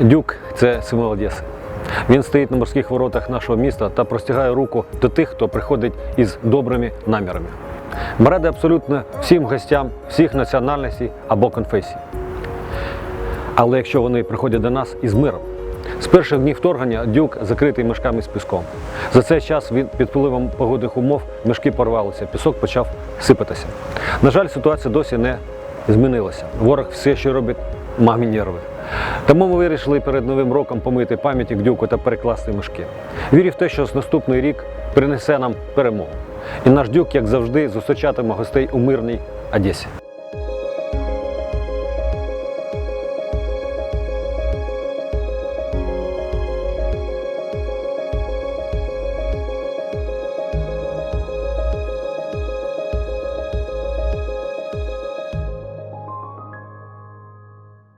Дюк це символ Одеси. Він стоїть на морських воротах нашого міста та простягає руку до тих, хто приходить із добрими намірами. Ми абсолютно всім гостям всіх національностей або конфесій. Але якщо вони приходять до нас із миром, з перших днів вторгнення дюк закритий мішками з піском. За цей час він під впливом погодних умов мішки порвалися, пісок почав сипатися. На жаль, ситуація досі не змінилася. Ворог все ще робить мамі нерви. Тому ми вирішили перед новим роком помити пам'ятник дюку та перекласти мішки. Вірю в те, що з наступний рік принесе нам перемогу. І наш дюк, як завжди, зустрічатиме гостей у мирній Одесі.